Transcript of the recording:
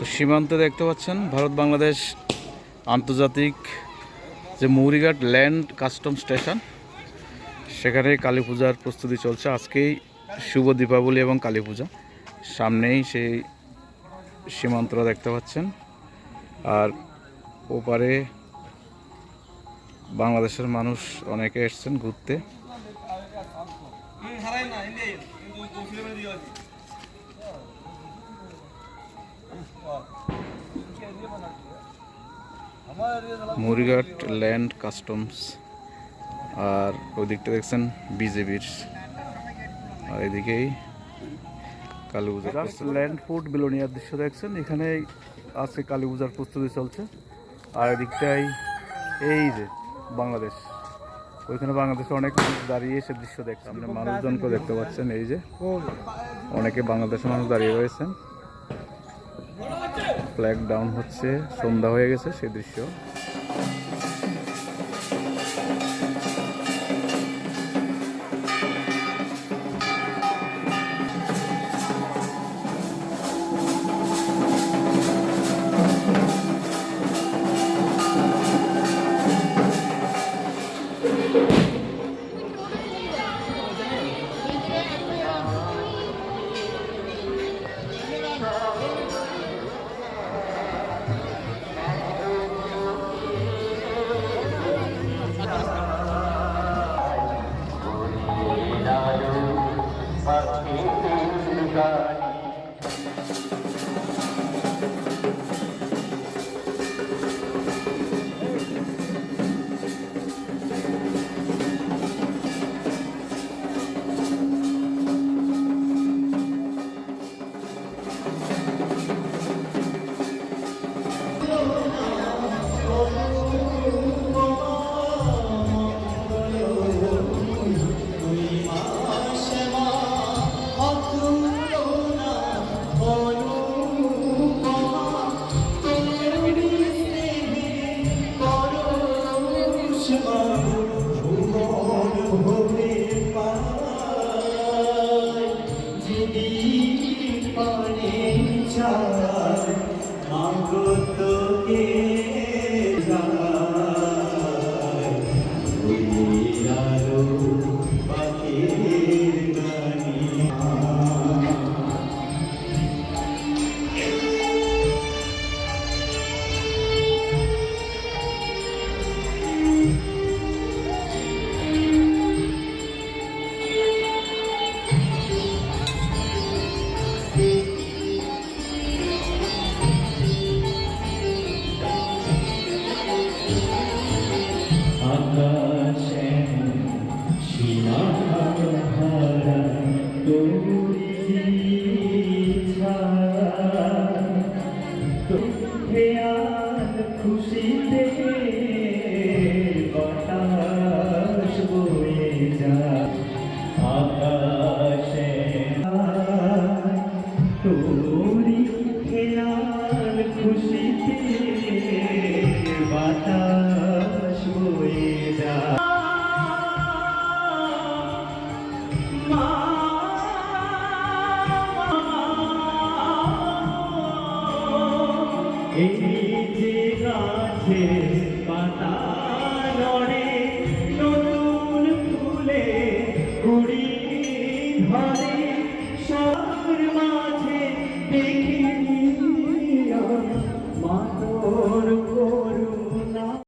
তো সীমান্তে দেখতে পাচ্ছেন ভারত বাংলাদেশ আন্তর্জাতিক যে মৌরিঘাট ল্যান্ড কাস্টম স্টেশন সেখানে কালী পূজার প্রস্তুতি চলছে আজকেই শুভ দীপাবলি এবং কালী পূজা সামনেই সেই সীমান্তরা দেখতে পাচ্ছেন আর ওপারে বাংলাদেশের মানুষ অনেকে এসছেন ঘুরতে মুড়িঘাট ল্যান্ড কাস্টমস আর ওই দিকটা দেখছেন বিজেপির। আর এদিকেই কালী পূজা ল্যান্ড ফুড বিলোনিয়ার দৃশ্য দেখছেন এখানে আজকে কালী পূজার প্রস্তুতি চলছে। আর এদিকটাই এই যে বাংলাদেশ ওইখানে বাংলাদেশে অনেক মানুষ দাঁড়িয়ে সে দৃশ্য দেখছে। আপনি মানুষজনকে দেখতে পাচ্ছেন এই যে অনেকে বাংলাদেশের মানুষ দাঁড়িয়ে রয়েছেন। ফ্ল্যাগ ডাউন হচ্ছে সন্ধ্যা হয়ে গেছে সে দৃশ্য। খুশিতে বাতাস বয়ে যায়। আকাশে তোরি খেয়াল খুশিতে বাতাস গাছে পাতা নড়ে নতুন ফুলে কুড়ি ধরে সবার মাঝে